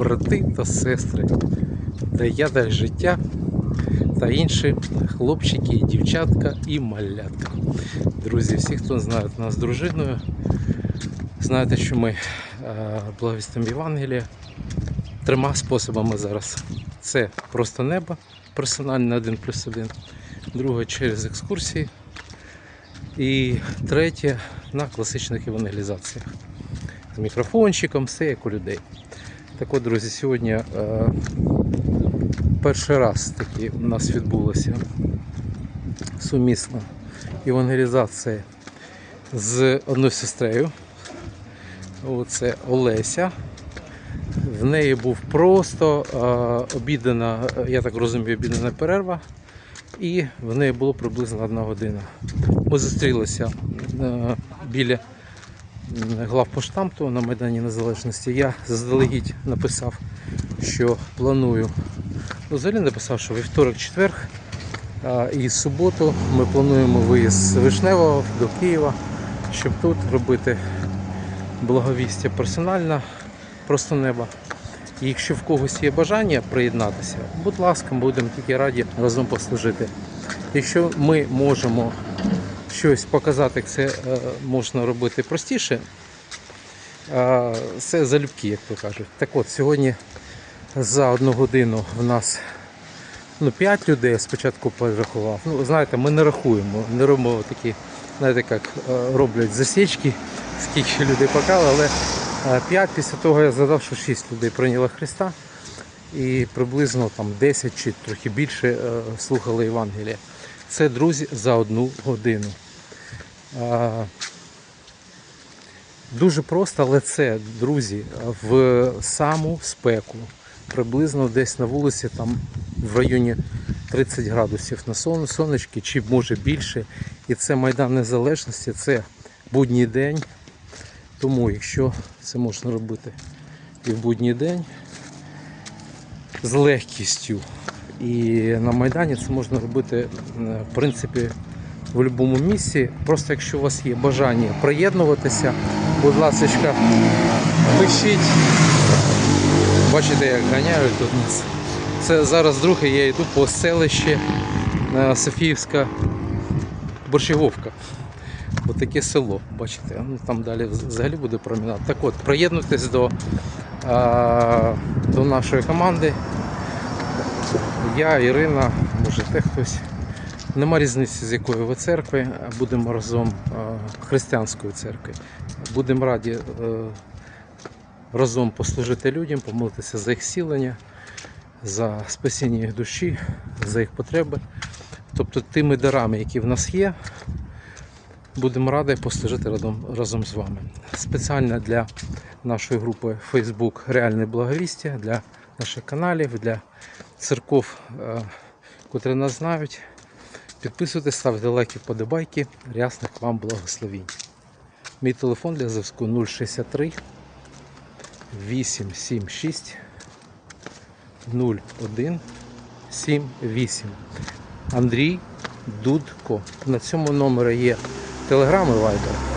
брати та сестри, та яда життя та інші хлопчики, дівчатка і малятка. Друзі, всі, хто знає нас з дружиною, знаєте, що ми е, благовістимо Євангелія трьома способами зараз. Це просто небо, персональне 1 плюс 1, друге через екскурсії. І третє на класичних евангелізаціях. З мікрофончиком, все як у людей. Так от, друзі, сьогодні е, перший раз таки у нас відбулося сумісна евангелізація з одною сестрею. Оце Олеся. В неї був просто е, обідана, я так розумію, обідана перерва. І в неї було приблизно одна година. Ми зустрілися е, біля главпоштамту на Майдані Незалежності. Я заздалегідь написав, що планую. Ну, взагалі написав, що вівторок, четверг і суботу ми плануємо виїзд з Вишневого до Києва, щоб тут робити благовістя персонально, просто неба. І якщо в когось є бажання приєднатися, будь ласка, будемо тільки раді разом послужити. Якщо ми можемо щось показати, це е, можна робити простіше, е, це залюбки, як то кажуть. Так от, сьогодні за одну годину в нас ну, 5 людей спочатку перерахував. Ну, знаєте, ми не рахуємо, не робимо такі, знаєте, як е, роблять засічки, скільки людей покали, але 5 після того я задав, що 6 людей прийняло Христа. І приблизно там 10 чи трохи більше е, слухали Євангелія. Це друзі за одну годину. Дуже просто, але це, друзі, в саму спеку. Приблизно десь на вулиці, там в районі 30 градусів на сон, сонечки, чи може більше. І це Майдан Незалежності, це будній день. Тому, якщо це можна робити і в будній день з легкістю. І на Майдані це можна робити е, в принципі в будь-якому місці. Просто якщо у вас є бажання приєднуватися, будь ласка, пишіть. Бачите, як ганяють тут нас. Це зараз друге, я йду по селищі е, Софіївська Борщаговка. Ось таке село, бачите, ну там далі взагалі буде промінат. Так от, приєднуйтесь до, до нашої команди. Я, Ірина, може те хтось. Нема різниці, з якої ви церкви, будемо разом а, християнської церкви. Будемо раді е, разом послужити людям, помолитися за їх сілення, за спасіння їх душі, за їх потреби. Тобто тими дарами, які в нас є, Будемо раді послужити разом, разом з вами. Спеціально для нашої групи Facebook Реальне благовістя, для наших каналів, для церков, е, котрі нас знають. Підписуйтесь, ставте лайки, вподобайки. Рясних вам благословінь. Мій телефон для зв'язку 063 876 01 78. Андрій Дудко. На цьому номері є Телеграм і Вайбер.